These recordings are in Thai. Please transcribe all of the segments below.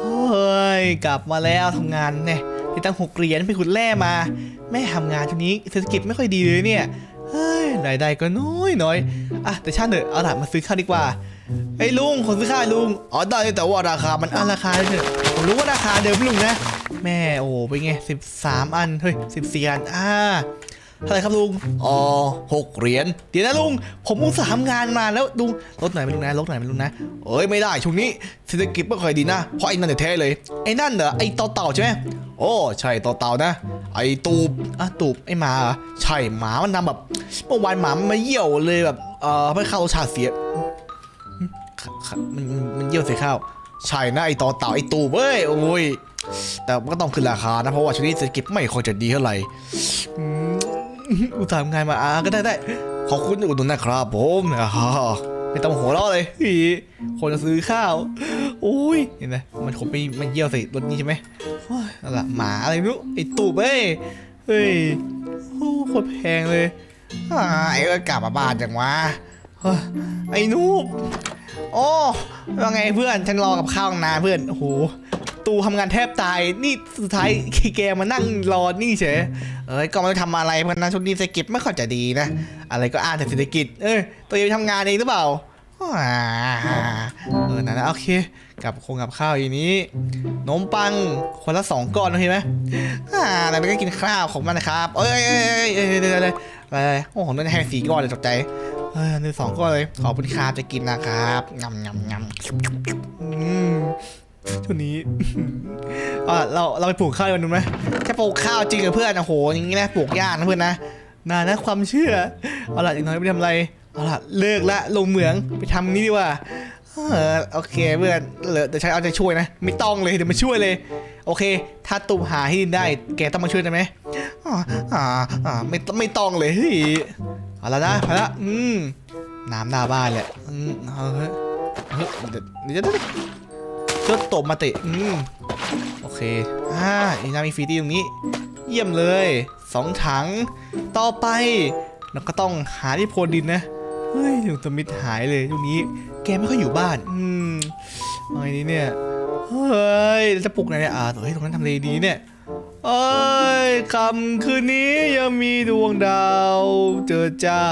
เฮ้ยกลับมาแล้วทำงานเนี่ยที่ตั้งหกเหรียญไปขุดแร่มา แม่ทำงานทีนี้เศรษฐกิจไม่ค่อยดีเลยเนี่ยเฮ้ยรายได้ก็น้อยน้อยอะแต่ช่างเถอะเอาหลัมาซื้อข้าวดีกว่าไอ้ลุงขอซื้อข้าวลุงอ๋อได้แต่ว่าราคามันอันราคาเถอะผมรู้ว่าราคาเดิมลุงนะ แม่โอ้เป็นไงสิบสามอันเฮ้ยสิบสี่อันอ่า เท่าไหร่ครับลุง อ๋อหกเหรียญ เดี๋ยวนะลุง ผมอุตส่าห์ทำงานมาแล้วลุงลดหน่อยไหมลุงนะลดหน่อยไหมลุงนะ เอ้ยไม่ได้ช่วงนี้เศรษฐกิจไม่ค่อยดีนะ เพราะไอ้นั่นเนี่ยแท้เลย ไอ้นั่นเหรอไอ้เต่าเต่าใช่ไหมโอ้ใช่เต่าเต่านะ ไอ้ตูบอะตูบไอ้หมาใช่หมามันทำแบบเมื่อวานหมามันมาเยี่ยวเลยแบบเออไม่เข้ารสชาติเสียมันมันเยี่ยวใส่ข้าวใช่นะไอ้ต่อเต่าไอ้ตูบเว้ยโอ้ยแต่มันก็ต้องขึ้นราคานะเพราะว่าช่วงนี้เศรษฐกิจไม่ค่อยจะดีเท่าไหร่ อุตส่าห์ทำงานมาอ่าก็ได้ได้ขอบคุณที่อุดหนุนนะครับผมอ่าไม่ต้องหัวเราะเลยอีคนจะซื้อข้าวโอ้ยเห็นไหมมันคงไปมันเยี่ยวใส่รถนี้ใช่ไหมโอ้ยนั่นแหละหมาอะไรไม่รู้ไอ้ตูบเอ้ยเฮ้ยโอ้โคตรแพงเลยอ่าไอ้ก็กลับมาบ้านจังวะไอ้นูบโอ้ว่าไงเพื่อนฉันรอกับข้าวนานเพื่อนโอ้โห ตูทำงานแทบตาย นี่สุดท้ายแกมานั่งรอนี่เฉย เอ้ยก็ไม่ทำอะไรเพราะนะช่วงนี้เศรษฐกิจไม่ค่อยจะดีนะ อะไรก็อ้างแต่เศรษฐกิจ เอ้ยตัวเองทำงานเองหรือเปล่าเออนั่นนะโอเค กับคงกับข้าวอย่างนี้ขนมปังคนละสองก้อนโอเคไหมอ่าแล้วมันก็กินข้าวของมันนะครับ เอ้ยเอ้ยเอ้ยเอ้ยเอ้ยเอ้ยเอ้ยโอ้โหนั่นให้สี่ก้อนเลยตกใจเออหนึ่งสองก้อนเลย ขอบคุณครับจะกินนะครับงำงำงำอืม ช่วงนี้เอาล่ะเราเราไปปลูกข้าวกันดูไหมแค่ปลูกข้าวจริงเหรอเพื่อนโอ้โหอย่างนี้นะปลูกยากนะเพื่อนนะนานนะความเชื่อเอาล่ะอีกน้อยไปทำอะไรเอาล่ะเลิกละลงเหมืองไปทำนี่ดีกว่าเออโอเคเพื่อนเหลือเดี๋ยวฉันเอาใจช่วยนะ ไม่ต้องเลยเดี๋ยวมาช่วยเลย โอเค ถ้าตุ่มหาให้ดินได้ แกต้องมาช่วยได้ไหมอ่าอ่าอ่าไม่ไม่ต้องเลยเฮ้ยเอาละนะไปละอืมน้ำหน้าบ้านแหละอืมเอาเฮ้ยเฮ้ยเดี๋ยวเดี๋ยว ก็ตบมาเตะอืมโอเคอ่าอีนามีฟีตี้ตรงนี้ เยี่ยมเลยสองถัง ต่อไปเราก็ต้องหาที่โพดินนะ เฮ้ยถึงสมิธหายเลยตรงนี้ แกไม่ค่อยอยู่บ้าน อืมอาไงดีเนี่ย เฮ้ยจะปลุกไหนเนี่ยอ่าเฮ้ยตรงนั้นทำเลดีเนี่ยเอ้ยคำคืนนี้ยังมีดวงดาวเจอจ้า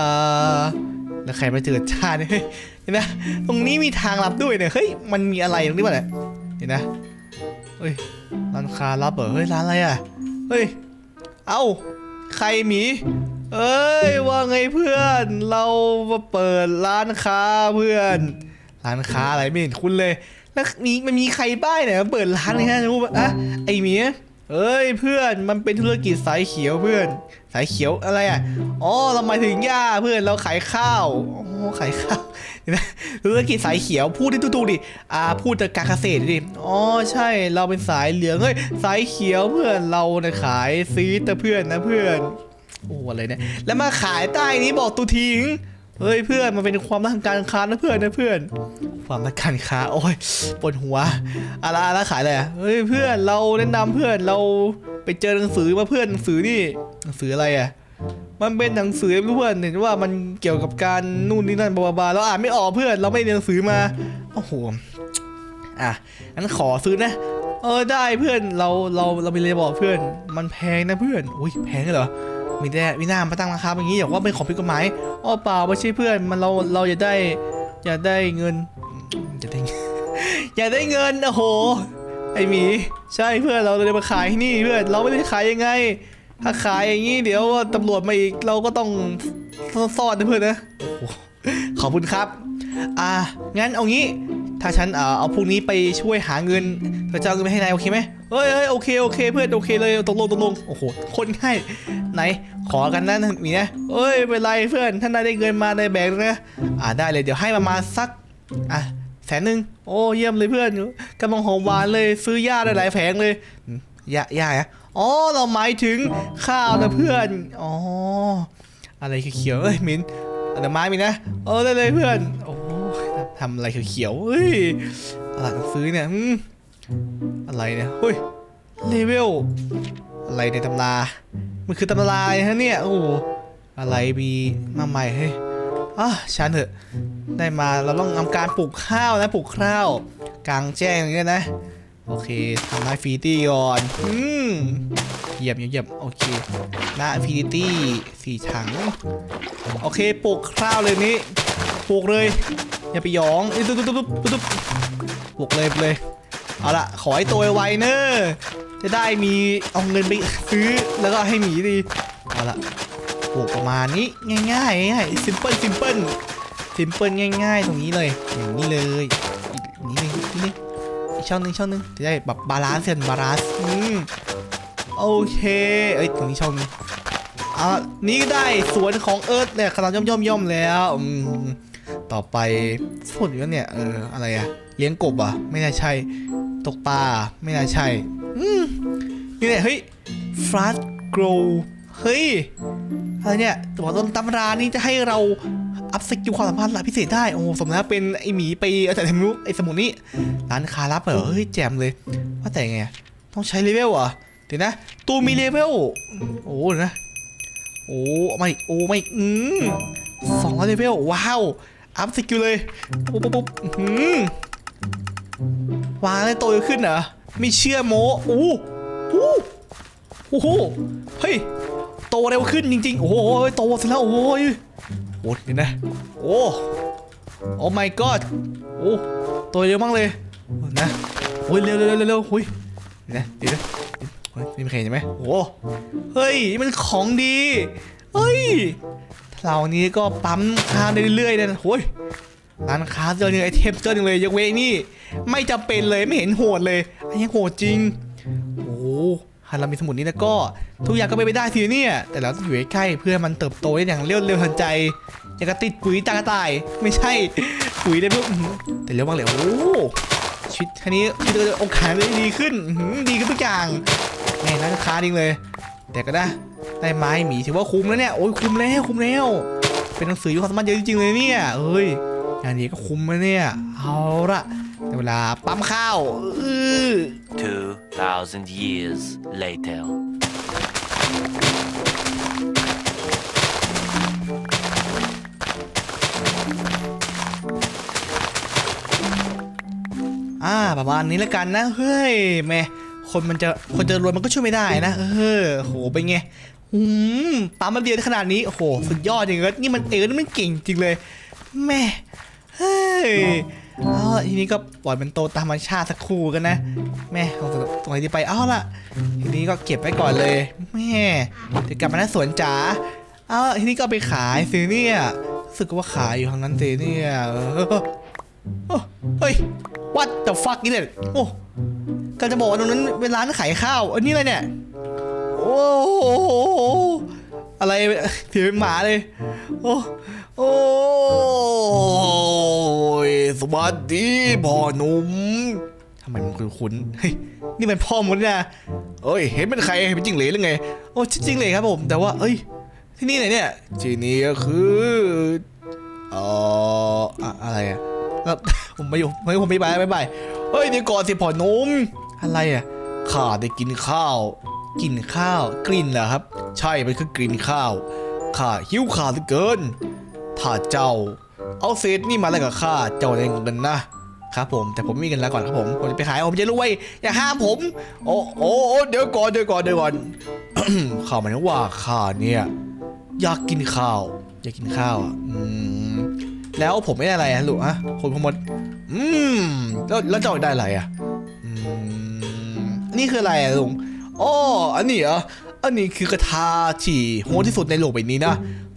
แล้วใครมาเจอจ้าเนี่ยเห็นไหมตรงนี้มีทางลับด้วยเนี่ย เฮ้ย มันมีอะไรตรงนี้วะเนี่ย เห็นนะเฮ้ยร้านค้าลับเหรอเฮ้ยร้านอะไรอะเฮ้ยเอ้าใครหมีเอ้ยว่าไงเพื่อน เรามาเปิดร้านค้าเพื่อน ร้านค้าอะไรไม่เห็นคุณเลย แล้วมีมันมีใครบ้างเนี่ยมาเปิดร้านเนี่ยฮะรู้ปะอะไอหมีเอ้ยเพื่อนมันเป็นธุรกิจสายเขียวเพื่อน สายเขียวอะไรอะอ๋อเราหมายถึงหญ้าเพื่อนเราขายข้าวอ๋อขายข้าว ธุรกิจสายเขียวพูดดิถูกๆดิอ่าพูดจากการเกษตรดิอ๋อใช่เราเป็นสายเหลืองเฮ้ยสายเขียวเพื่อนเราเนี่ยขายซีดแต่เพื่อนนะเพื่อนโอ้อะไรเนี่ยแล้วมาขายใต้นี้บอกตูทิ้งเฮ้ยเพื่อนมันเป็นความรักทางการค้านะเพื่อนนะเพื่อน ความรักการค้าโอ้ยปวดหัวอะไรอะไรขายอะไรอะเฮ้ยเพื่อนเราแนะนำเพื่อนเราไปเจอหนังสือมาเพื่อนหนังสือนี่หนังสืออะไรอะ มันเป็นหนังสือเพื่อนเห็นว่ามันเกี่ยวกับการนู่นนี่นั่นบลาบลาเราอ่านไม่ออกเพื่อนเราไม่เรียนหนังสือมาโอ้โหอะงั้นขอซื้อนะเออได้เพื่อนเราเราเราไปเรียบอกเพื่อน มันแพงนะเพื่อนอุ้ยแพงเหรอมีแต่วินามาตั้งราคาอย่างนี้อย่าว่าเป็นของผิดกฎหมายอ้อเปล่าไม่ใช่เพื่อนมันเราเราอยากได้อยากได้เงินอยากได้อยากได้เงินโอ้โหไอหมีใช่เพื่อนเราเลยมาขายที่นี่เพื่อนเราไม่ได้ขายยังไง ถ้าขายอย่างนี้เดี๋ยวตำรวจมาอีกเราก็ต้องซ่อนนะเพื่อนนะขอบคุณครับ อ่า งั้นเอางี้ ถ้าฉันเออเอาพวกนี้ไปช่วยหาเงินเจะเอาเงินไปให้นายโอเคไหมเฮ้ยเฮ้ยโอเคโอเคเพื่อนโอเคเลยตกลงตกลงโอ้โหคนง่ายไหนขอกันนะหมีนะเอ้ยไม่เป็นไรเพื่อนถ้านายได้เงินมาในแบงค์นะอ่าได้เลยเดี๋ยวให้ประมาณสักอะแสนหนึ่งโอ้เยี่ยมเลยเพื่อนกำลังหอมหวานเลยซื้อหญ้าได้หลายแผงเลยอืมหญ้าหญ้าอะ อ๋อ เราหมายถึงข้าวนะเพื่อน อ๋อ อะไรเขียวๆเอ้ยมินอันไม้มินนะเออได้เลยเพื่อน โอ้ทำอะไรเขียวๆเฮ้ยอะไรต้องซื้อเนี่ยอะไรเนี่ยเฮ้ยเลเวลอะไรในตำรา มันคือตำราอะไรฮะเนี่ย โอ้อะไรมีมาใหม่เฮ้ยอะฉันเถอะ ได้มาเราต้องทำการปลูกข้าวนะปลูกข้าว กลางแจ้งอย่างเงี้ยนะ โอเคทำลายฟีตี้ก่อนอืมเยี่ยมเหยียมโอเคหน้าฟีตี้สี่ถัง โอเคปลูกข้าวเลยนี้ปลูกเลย อย่าไปหยองตุ๊บตุ๊บตุ๊บตุ๊บปลูกเลยเลยเอาละขอให้โตไวเนอะจะได้มีเอาเงินไปซื้อแล้วก็ให้หมีดีเอาละปลูกประมาณนี้ง่ายๆง่ายซิมเปิลซิมเปิลซิมเปิลง่าย ๆ ตรงนี้เลยอย่างนี้เลย ช่องหนึงช่องหนึงจะได้แบบบาลานซ์กันบาลานซ์อืมโอเคเอ้ยตรงนี้ช่องนึงอะนี่ก็ได้สวนของเอิร์ธเนี่ยกำลังย่อมย่อมย่อมแล้วอืมต่อไปพูดอยู่เนี่ยเอออะไรอะเลี้ยงกบอะ ไม่น่าใช่ตกปลาไม่น่าใช่อืมนี่แหละเฮ้ยฟรัสโกร เฮ้ย อะไรเนี่ยบอกต้นตำรานี้จะให้เราอัพสกิลความสามารถระดับพิเศษได้ โอ้สมแล้วเป็นไอหมีไปเอาแต่ทำรู้ไอสมุนนี้ร้านคารับเหรอเฮ้ยแจมเลย ว่าแต่ไง ต้องใช้เลเวลเหรอเดี๋ยวนะ ตูมีเลเวล โอ้นะ โอ้ไม่โอ้ไม่อืมสองร้อยเลเวล ว้าว อัพสกิลเลย ปุ๊บปุ๊บปุ๊บอื้อหือวางได้โตขึ้นเหรอไม่เชื่อโมโอ้โหโอ้โหเฮ้ย โตเร็วขึ้นจริงๆ โอ้โหโตเสร็จแล้วโอ้ยโอ้ยเห็นนะโอ้โอ้ my god โอ้โตเยอะมากเลยนะโอ้ยเร็วเร็วเร็วเร็วเฮ้ยนะเดี๋ยวนะเฮ้ยนี่ไม่เคยใช่ไหมโอ้เฮ้ยมันของดีเฮ้ยเรานี้ก็ปั๊มค่าได้เรื่อยๆเลยนะโอ้ยร้านค้าเจอหนึ่งไอเทมเจอหนึ่งเลยยกเว้นนี่ ไม่จำเป็นเลยไม่เห็นโหดเลยอันนี้โหดจริง หากเรามีสมุดนี้แล้วก็ทุกอย่างก็ไปนไปได้ทีเนี่ย แต่เราต้องอยู่ใกล้ๆเพื่อมันเติบโตได้อย่างเร็วเร็วทันใจอย่างกระติดปุ๋ยตากระต่าย ไม่ใช่ ปุ๋ยได้เพิ่มแต่เร็วมากเลยโอ้ชีวิตคันนี้ชีวิตเราโอกาสได้ดีขึ้นดีขึ้นทุกอย่างแม่ร้านค้าจริงเลย แต่ก็ได้ได้ไม้หมีถือว่าคุ้มแล้วเนี่ยโอ้ยคุ้มแล้วคุ้มแล้ว เป็นหนังสือยุคความสามารถเยอะจริงๆเลยเนี่ยเอ้ยอย่างนี้ก็คุ้มนะเนี่ยเอาละ เวลาปั๊มข้าวอื้อ2,000 years later. อ่าประมาณนี้แล้วกันนะ เฮ้ยแม่คนมันจะคนจะรวยมันก็ช่วยไม่ได้นะ เออโหเป็นไงอืมปั๊มมาเดียวได้ขนาดนี้ โอ้โห สุดยอดจริงๆนี่มันเออนี่มันเก่งจริงเลย แม่ เฮ้ย อาล่ะทีนี้ก็ปล่อยมันโตตามธรรมชาติสักครู่กันนะ แม่เอาตรงไหนดีไปเอาล่ะ ทีนี้ก็เก็บไว้ก่อนเลย แม่เดี๋ยวกลับมาหน้าสวนจ๋าเอาทีนี้ก็ไปขายสิเนี่ยรู้สึกว่าขายอยู่ทางนั้นสิเนี่ยเออโอ้เฮ้ย what the fuck นี่เนี่ยโอ้ก็จะบอกว่าตรงนั้นเป็นร้านขายข้าวอันนี้อะไรเนี่ย โอ้โหอะไรถือเป็นหมาเลย โอ้โอ้ สวัสดีพ่อหนุ่มทำไมมันคุ้นๆเฮ้ยนี่มันพ่อมดนะเอ้ย เห็นเป็นใครเป็นจิ้งเหลนหรือไง โอ้จริงเหลนครับผม แต่ว่า เอ้ย ที่นี่ไหนเนี่ยที่นี่ก็คือเอ่ออะอะไรอะแล้วผมไม่อยู่ไม่ผมไม่ไปไม่ไปเฮ้ยเดี๋ยวก่อนสิพ่อหนุ่มอะไรอะข้าได้กินข้าวกินข้าวกลิ่นเหรอครับ ใช่มันคือกลิ่นข้าวข้าหิวข้าวเหลือเกินถ้าเจ้า เอาเศษนี่มาแล้วกับข้าเจ้าได้เงินนะครับผมแต่ผมมีเงินแล้วก่อนครับผมผมจะไปขายผมจะรวยอย่าห้ามผม โอ้โอ้โอ้เดี๋ยวก่อนเดี๋ยวก่อนเดี๋ยวก่อนข้าหมายถึงว่าข้าเนี่ยอยากกินข้าว อยากกินข้าวอะแล้วผมไม่ได้อะไรฮะลูกฮะคนพมดอืมแล้วแล้วเจ้าได้อะไรอะอืมนนี่คืออะไรอะลุงอ๋ออันนี้เหรออันนี้คือกระทาที่โหดที่สุดในโลกใบนี้นะ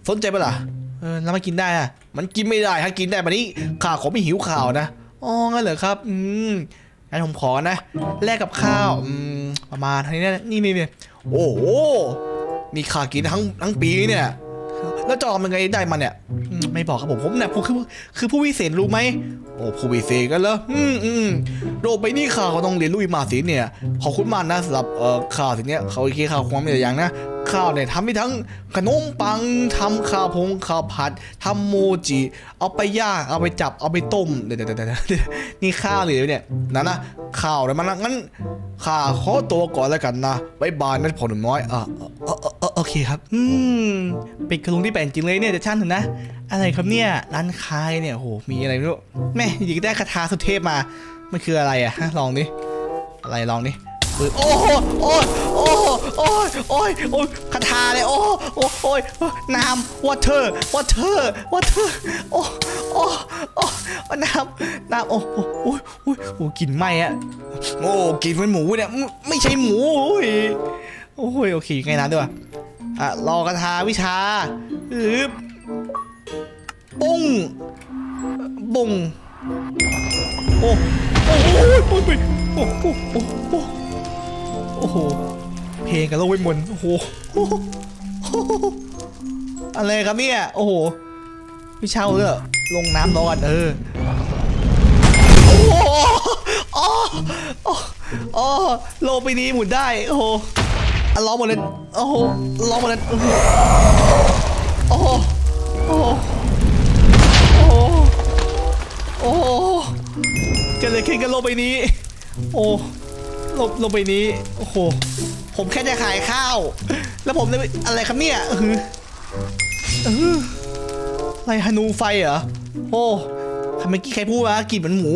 สนใจปะล่ะ เออแล้วมันกินได้อะมันกินไม่ได้ถ้ากินได้แบบนี้ข้าขอไม่หิวข่าวนะอ๋องั้นเหรอครับ อืมงั้นผมขอนะแลกกับข้าวอืมประมาณเท่านี้นะนี่นี่นี่โอ้โหนี่ข้ากินทั้งทั้งปีเนี่ยแล้วจะเอามันไงได้มันเนี่ยมไม่บอกครับผมผมเนี่ยผมคือคือผู้วิเศษรู้ไหมโอ้ผู้วิเศษกันเหรออืมอืมโลกใบนี้ข้าก็ต้องเรียนรู้อีมาสิเนี่ยขอบคุณมากนะสำหรับเอ่อข่าวทีเนี้ยเขาโอเคข่าวความเป็นอย่างนะ ข้าวเนี่ยทำได้ทั้งขนมปังทำข้าวพงข้าวผัดทำโมจิเอาไปย่างเอาไปจับเอาไปต้มเดี๋ยวเดี๋ยวเดี๋ยวนี่ข้าวหรือเนี่ยนั่นนะข้าวเลยมันงั้นข้าขอตัวก่อนแล้วกันนะบายบายนะพอหนุ่มน้อยอะโอเคครับ อืมเป็นกระลุงที่แปลกจริงเลยเนี่ยแต่ช่างเถอะนะ อะไรครับเนี่ยร้านค้ายเนี่ยโหมีอะไรไม่รู้แม่หยิบได้คาถาสุเทพมามันคืออะไรอะฮะลองดิอะไรลองดิปืนโอ้โหโอ้ โอ้โหโอ้ยโอ้ยโอ้ยคาถาเลยโอ้โหโอ้โอ้ยน้ำ water water water โอ้โอ้โอ้น้ำน้ำโอ้โอ้โอ้ยโอ้ยโอ้กลิ่นไหม้อะโอ้กลิ่นเป็นหมูเนี่ยไม่ใช่หมูโอ้ยโอ้ยโอเคไงน้ำด้วยอะรอคาถาวิชาอึบปุ้งบุ้งโอ้โอ้โหโอ้โหโอ้โหโอ้โหโอ้โห เพลงกับโลกเวทมนต์โอ้โห อะไรครับเนี่ย โอ้โหพี่เช่าเลยเหรอลงน้ำนอนเออ โอ้โหอ๋ออ๋อโลกไปนี้หมุนได้ โอ้โหอะล้อหมดเลย โอ้โหล้อหมดเลย โอ้โห โอ้โห โอ้โห โอ้โหเกิดอะไรขึ้นกับโลกใบนี้ โอ้โลกโลกใบนี้ โอ้โห ผมแค่จะขายข้าว แล้วผมเลยอะไรครับเนี่ยอะไรฮานูไฟเหรอ โอ้ทำไมกี้ใครพูดวะกลิ่นเหมือนหมู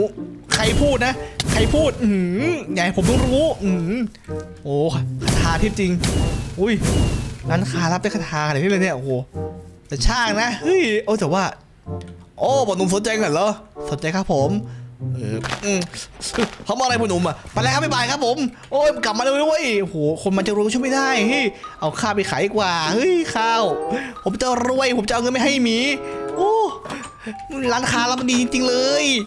ใครพูดนะ ใครพูด อืมอย่าให้ผมต้องรู้ อืมโอ้คาถาทิพจริง อุ้ยร้านค้ารับได้คาถาอะไรนี่เลยเนี่ย โอ้โห แต่ช่างนะ เฮ้ย โอ้แต่ว่า โอ้บอหนุ่มสนใจกันเหรอ สนใจครับผม เอออืมทำอะไรบอหนุ่มอะไปแล้วครับบ๊ายบายครับผม โอ้ยกลับมาเลยเว้ยโหคนมันจะรวยช่วยไม่ได้เฮ้ยเอาข้าวไปขายดีกว่าเฮ้ยข้าว ผมจะรวยผมจะเอาเงินไม่ให้หมีโอ้ร้านค้าเรามันดีจริงๆเลย